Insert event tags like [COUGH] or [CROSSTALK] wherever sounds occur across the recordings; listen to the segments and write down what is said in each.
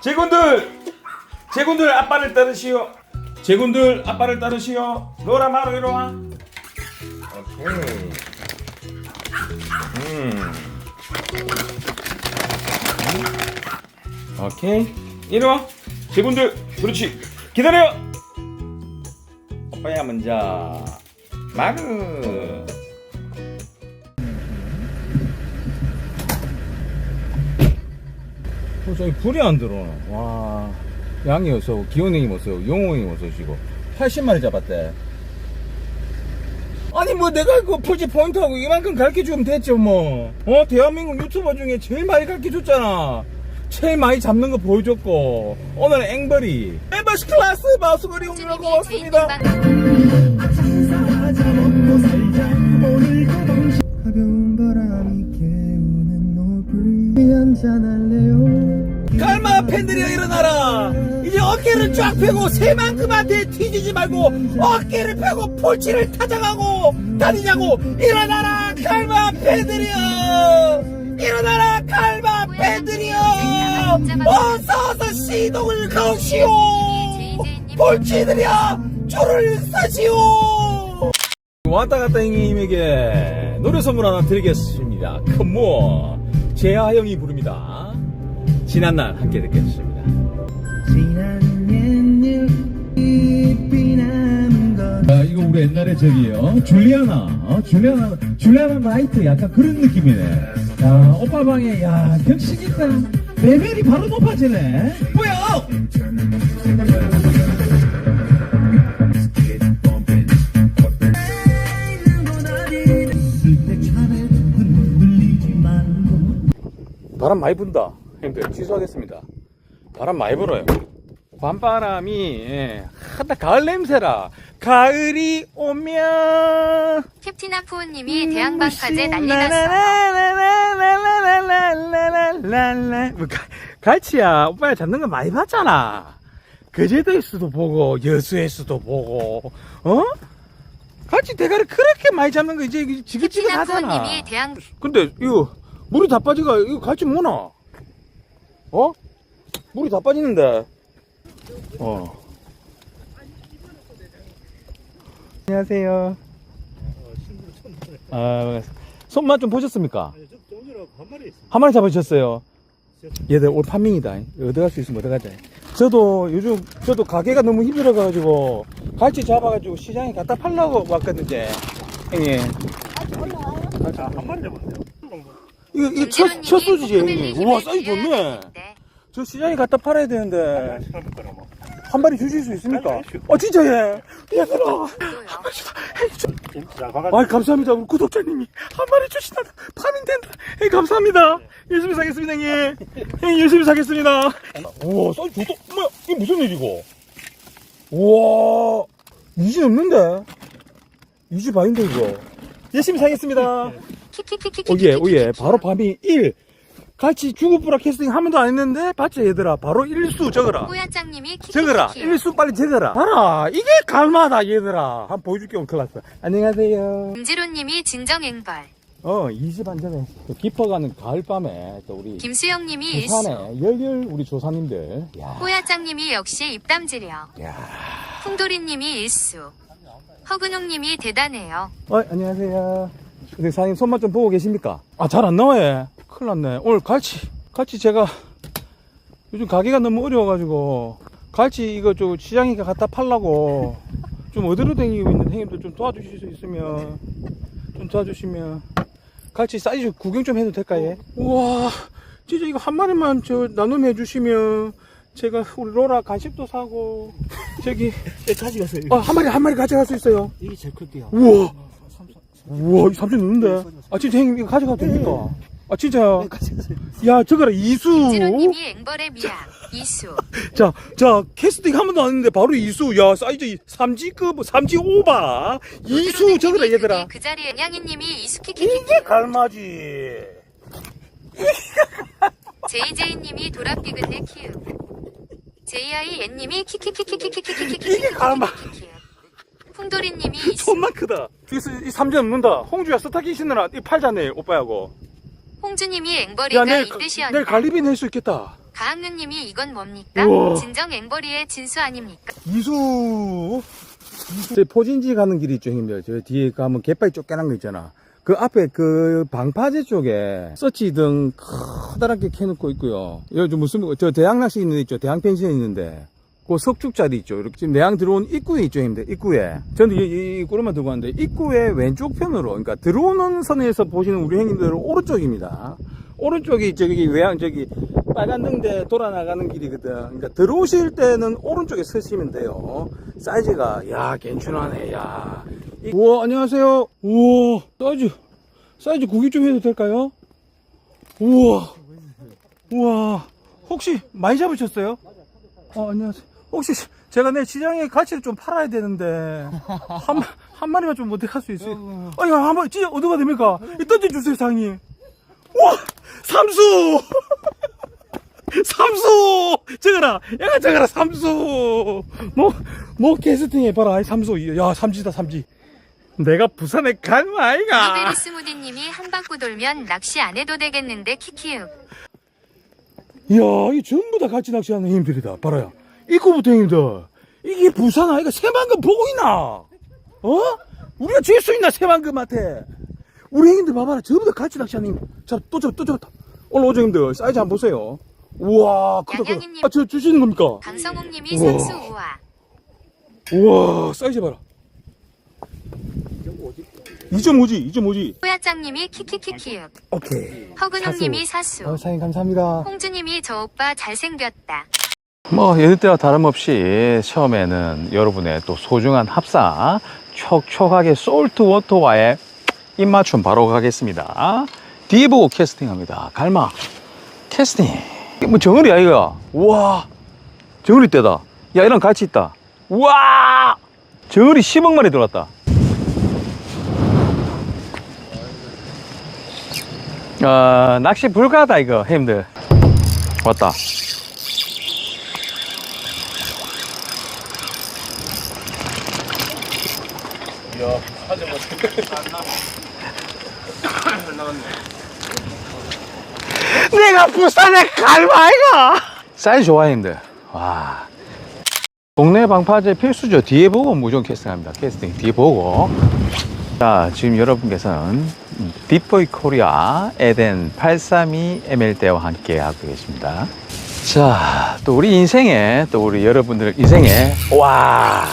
제군들! 제군들 아빠를 따르시오. 제군들 아빠를 따르시오. 로라 마로 이리 와 오케이. 음. 오케이. 이리 와. 제군들 그렇지. 기다려. 오빠야 먼저. 마르 저기 불이 안 들어오나. 와. 양이 어서, 기온이 어서, 용호이 어서 지고 80마리 잡았대. 아니, 뭐, 내가 그 풀지 포인트하고 이만큼 가르쳐 주면 됐죠, 뭐. 어, 대한민국 유튜버 중에 제일 많이 가르쳐 줬잖아. 제일 많이 잡는 거 보여줬고. 오늘 앵벌이. 앵벌스 클래스 마수거리 오느라고 왔습니다. 가벼운 바람이 깨우는 노블 한잔할래요 팬들이여 일어나라. 이제 어깨를 쫙 펴고 새만큼한테 튀지지 말고 어깨를 펴고 폴치를 타장하고 다니냐고. 일어나라 갈마 팬들이여 일어나라 갈마 팬들이여 어서 어서 시동을 거시오. 폴치들이여 줄을 서시오. 왔다 갔다 형님에게 노래 선물 하나 드리겠습니다. 컴온 재하 형이 부릅니다 지난날 함께 것 아, 이거 우리 옛날에 저기요. 줄리아나 어? 줄리아나 줄리아나 라이트 약간 그런 느낌이네. 야 오빠 방에 야 격식 있다. 레벨이 바로 높아지네. 뭐야? 바람 많이 분다 형님들 취소하겠습니다. 바람 많이 불어요. 밤바람이 예, 하다 가을 냄새라. 가을이 오면. 캡틴 아프님이 대양반까지 음, 난리 났어. 뭐, 갈치야 오빠야 잡는 거 많이 봤잖아 그제도에서도 보고 여수에서도 보고 어? 갈치 대가리 그렇게 많이 잡는 거 이제 지긋지긋하잖아 근데 이거 물이 다 빠지가 이거 갈치 뭐나 어? 물이 다 빠지는데. 어. 안녕하세요. 아. 손맛 좀 보셨습니까? 한 마리 잡으셨어요. 얘들 오늘 판명이다. 어디 갈 수 있으면 어디 가자. 저도 요즘 저도 가게가 너무 힘들어가지고 갈치 잡아가지고 시장에 갖다 팔려고 왔거든요. 형님. 한 마리 잡았네요. 이거 이거 첫, 첫 소지지 형님. 우와 사이즈 좋네. 네. 저 시장에 갖다 팔아야 되는데. 한 마리 주실 수 있습니까? 어 진짜 예. 얘들아. 진짜 가가 아 감사합니다 우리 구독자님이 한 마리 주시다 파밍 된다. 예 감사합니다. 열심히 사겠습니다 형님. 형님 열심히 사겠습니다. 우와 사이즈 좋다. 뭐야 이게 무슨 일이고? 우와 이지 없는데? 이지 바인데 이거. 열심히 사겠습니다. 오예 오예 바로 밤이 1 같이 주고부라 캐스팅 한 번도 안 했는데 봤지 얘들아 바로 일수 적어라 뽀야짱님이 적어라 키키키키. 일수 빨리 적어라 봐라 이게 갈마다 얘들아 한번 보여줄게 오늘 클라스 안녕하세요 김지로님이 진정앵벌. 어이집 안전에 또 깊어가는 가을밤에 또 우리 김수영님이 일수. 부산에 열렬 우리 조사님들 야, 뽀야짱님이 역시 입담지려. 야. 풍돌이님이 일수. 허근웅님이 대단해요. 어 안녕하세요 근데 사장님 손맛 좀 보고 계십니까 아 잘 안 나와요 큰일 났네 오늘 갈치 갈치 제가 요즘 가게가 너무 어려워가지고 갈치 이거 좀 시장에 갖다 팔라고 좀 어디로 다니고 있는 형님들 좀 도와주실 수 있으면 좀 도와주시면 갈치 사이즈 구경 좀 해도 될까요? 우와 진짜 이거 한 마리만 저 나눔해 주시면 제가 우리 로라 간식도 사고 저기 네, 가져가세요. 어, 한 마리 한 마리 가져갈 수 있어요 이게 제일 클게요. 우와 우와, 이거 삼촌 넣는데? 아, 진짜 형님, 이거 가져가도 됩니까? 아, 진짜요? 가져가세요. 야, 저거라, 이수! 김지로님이 앵벌의 미약. 이수. [LAUGHS] 자, 자, 캐스팅 한 번도 안 했는데, 바로 이수. 야, 사이즈 3지급, 3지 오바. 이수, 저거라, 얘들아. 그 자리에 양이님이 이수키키키. 이게 갈마지. JJ님이 도라삐근네 키읔. JIN님이 키키키키키키키키키키. 이게 갈마. 풍돌이님이. [LAUGHS] 손만 크다. 뒤에서 이 3점 넣는다. 홍주야, 스타킹 신느라 이 팔자네, 오빠하고. 홍주님이 야, 앵벌이가 내일, 이 가- 뜻이었나. 내일 갈리비 낼 수 있겠다. 가학루님이 이건 뭡니까? 우와. 진정 앵벌이의 진수 아닙니까? 이수. 제 포진지 가는 길이 있죠, 형님들. 저 뒤에 가면 갯바위 쫓겨난 거 있잖아. 그 앞에 그 방파제 쪽에 서치 등 커다랗게 캐놓고 있고요. 여기 좀 무슨, 저 대양 낚시 있는 데 있죠. 대양 펜션 있는데. 그 석축자리 있죠. 이렇게 지금 내양 들어온 입구에 있죠, 형님들. 입구에. 저는 이, 이 꼬리만 들고 왔는데, 입구의 왼쪽 편으로, 그러니까 들어오는 선에서 보시는 우리 형님들은 오른쪽입니다. 오른쪽이 저기 외양 저기 빨간 등대 돌아 나가는 길이거든. 그러니까 들어오실 때는 오른쪽에 서시면 돼요. 사이즈가 야 괜찮하네. 야. 이- 우와 안녕하세요. 우와 사이즈 사이즈 구기 좀 해도 될까요? 우와 우와 혹시 많이 잡으셨어요? 어 안녕하세요. 혹시 제가 내일 시장에 가치를 좀 팔아야 되는데 [LAUGHS] 한, 한 마리만 좀 어떻게 할 수 있어요? 아니 한 마리 진짜 어디가 됩니까? 이 던져주세요 상님. 와 삼수! [LAUGHS] 삼수! 저거라 야가 저거라 삼수! 뭐뭐 캐스팅 해봐라 삼수. 야 삼지다 삼지. 내가 부산에 갈마 아이가. 블루베리 스무디님이 한 바퀴 돌면 낚시 안 해도 되겠는데 키키우. 이야 이 전부 다 같이 낚시하는 형님들이다. 봐라야 입구부터 형님들 이게 부산 아이가 새만금 보고 있나 어? 우리가 질 수 있나 새만금한테 우리 형님들 봐봐라 전부 다 같이 낚시하는 형님 자또 잡또 잡았다 올라오죠 형님들 사이즈 한번 보세요 우와 크다 크다 양양이님. 아저 주시는 겁니까? 강성욱님이 우와. 선수 우와. 우와 사이즈 봐라 2.5지 2.5지 호야짱님이 키키키키우. 오케이 허근웅님이 사수. 어, 사장님 감사합니다 홍주님이 저 오빠 잘생겼다. 뭐 여느 때와 다름없이 처음에는 여러분의 또 소중한 합사 촉촉하게 솔트 워터와의 입맞춤 바로 가겠습니다. 보고 캐스팅합니다. 갈마 캐스팅. 뭐 정어리 아이가 우와 정어리 때다. 야 이런 가치 있다. 우와! 정어리 10억 마리 들어갔다. 어, 낚시 불가다 이거 형님들. 왔다 [LAUGHS] 내가 부산에 갈마이가 사이즈 좋아 형님들 와. 동네 방파제 필수죠. 뒤에 보고 무조건 캐스팅합니다. 캐스팅 뒤에 보고. 자 지금 여러분께서는 딥보이 코리아 에덴 832ML대와 함께 하고 계십니다. 자 또 우리 인생에 또 우리 여러분들 인생에. 와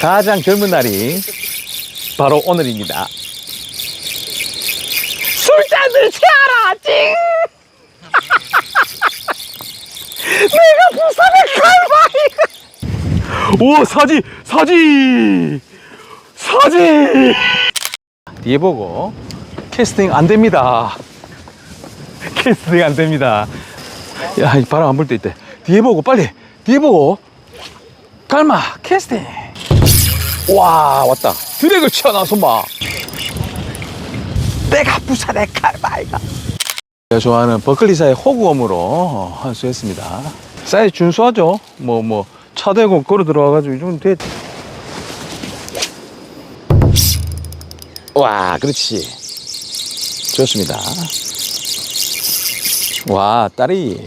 가장 젊은 날이 바로 오늘입니다. 술잔들 채워라 찡 [LAUGHS] 내가 부산에 갈마이가 오 사지 사지! 사지! 뒤에 보고 캐스팅 안 됩니다. 캐스팅 안 됩니다. 야이 바람 안 불 때 있대. 뒤에 보고 빨리! 뒤에 보고! 갈마 캐스팅 와 왔다. 드래그 치어나와 손봐. 내가 부산에 갈마이가. 제가 좋아하는 버클리사의 호구엄으로 한수했습니다. 사이즈 준수하죠? 뭐뭐 차 대고 걸어 들어와가지고 좀 돼. 와 그렇지. 좋습니다. 와 딸이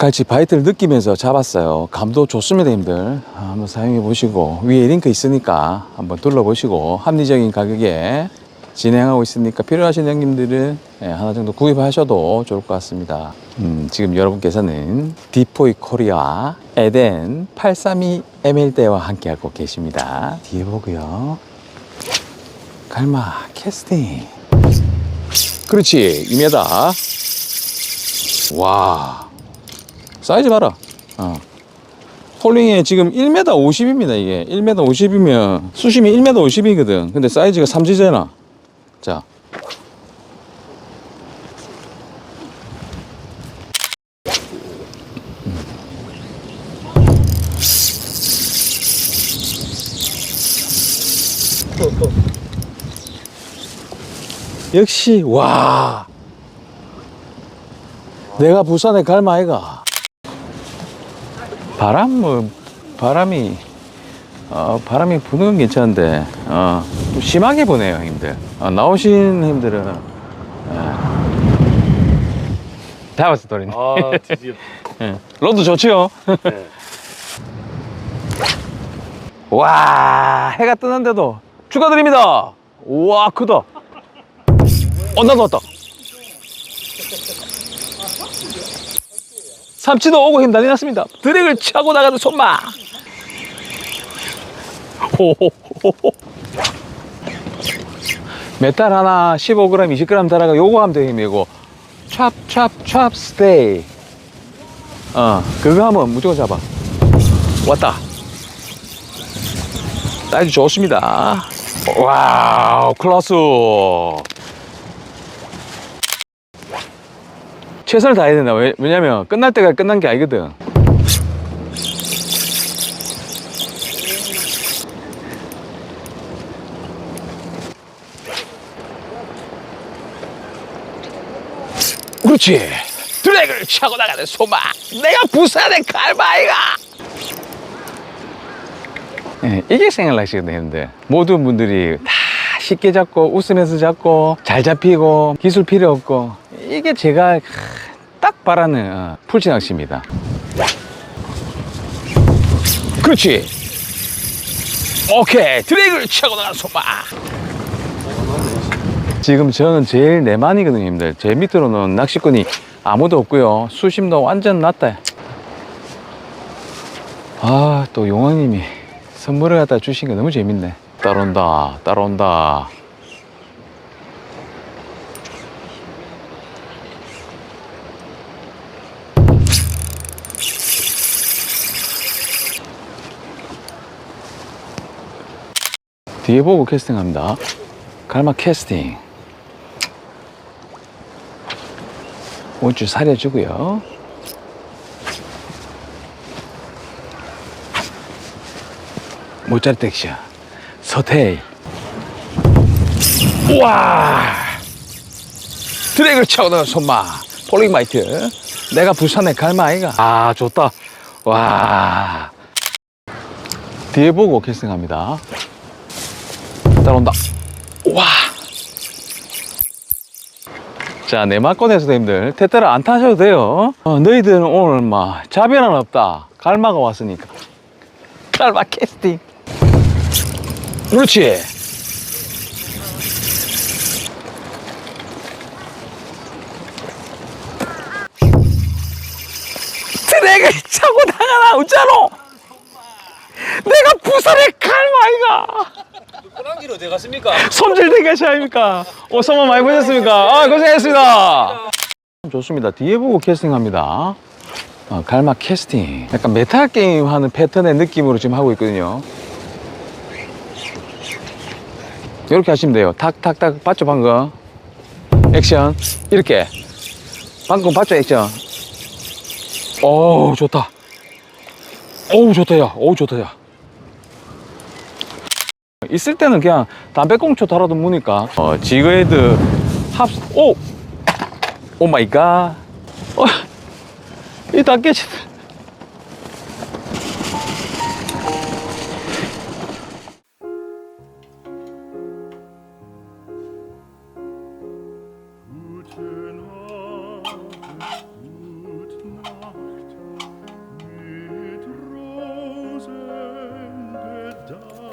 갈치 바이트를 느끼면서 잡았어요. 감도 좋습니다 힘들 한번 사용해 보시고 위에 링크 있으니까 한번 둘러보시고 합리적인 가격에 진행하고 있으니까 필요하신 형님들은 예, 하나 정도 구입하셔도 좋을 것 같습니다. 음, 지금 여러분께서는 디포이 코리아 에덴 832ML대와 함께하고 계십니다. 뒤에 보고요. 갈마 캐스팅. 그렇지 2m 와 사이즈 봐라. 어. 폴링에 지금 1m 50입니다 이게. 1m 50이면 수심이 1m 50이거든. 근데 사이즈가 3지잖아. 자. 역시 와. 내가 부산에 갈 마이가 바람 뭐 바람이 어, 바람이 부는 건 괜찮은데 어, 좀 심하게 부네요 형님들 어, 나오신 형님들은 예. 잡았어, 도리님. 아, 드디어. [LAUGHS] 예. 로드 좋지요? 네. 와, 해가 뜨는데도 축하드립니다. 우와, 크다. 어, 나도 왔다. 삼치도 오고 힘 난리 났습니다. 드랙을 나가는 손맛. 호호호호. 메탈 하나 15g, 20g 달아가 요거 하면 되겠네, 이거. 찹, 찹, 찹, 스테이. 어, 그거 하면 무조건 잡아. 왔다. 사이즈 좋습니다. 와우, 클라스. 최선을 다해야 된다. 왜, 왜냐면 끝날 때가 끝난 게 아니거든. 그렇지. 드랙을 차고 나가는 소마. 내가 부산의 갈바이가. 예, 이게 생활낚시거든요, 형들. 모든 분들이 다 쉽게 잡고, 웃으면서 잡고, 잘 잡히고, 기술 필요 없고, 이게 제가 딱 바라는 어, 풀치낚시입니다. 그렇지. 오케이. 드랙을 차고 나가는 소마. 지금 저는 제일 내만이거든요, 형들. 제 밑으로는 낚시꾼이 아무도 없고요. 수심도 완전 낮다. 아, 또 용왕님이 선물을 갖다 주신 게 너무 재밌네. 따라온다, 따라온다. 뒤에 보고 캐스팅합니다. 갈마 캐스팅. 오줄 사려주고요. 모짜리 텍션. 서테이. 우와! 드랙을 차고나간 손마. 폴링마이트. 내가 부산의 갈마 아이가. 아, 좋다. 와. 뒤에 보고 캐스팅합니다. 따라온다. 와. 자, 내 막권에서도 힘들. 테테를 안 타셔도 돼요. 어, 너희들은 오늘 막 자변은 없다. 갈마가 왔으니까. 갈마 캐스팅. 그렇지. 트랙을 차고 나가나 웃자노. 내가 부산의 갈마이가. 호랑이로 어디 갔습니까? 것이 아닙니까? 어, 선물 많이 보셨습니까? 아, 고생했습니다. 좋습니다. 뒤에 보고 캐스팅합니다. 어, 갈막 캐스팅. 약간 메탈 게임 하는 패턴의 느낌으로 지금 하고 있거든요. 이렇게 하시면 돼요. 탁 탁 탁 봤죠, 방금? 액션. 이렇게. 방금 봤죠, 액션? 오, 좋다. 오, 좋다, 야. 오, 좋다, 야. 있을 때는 그냥 담배꽁초 달아도 무니까. 어, 지그헤드 합 오! 오 마이 갓. 어, 이 닭개치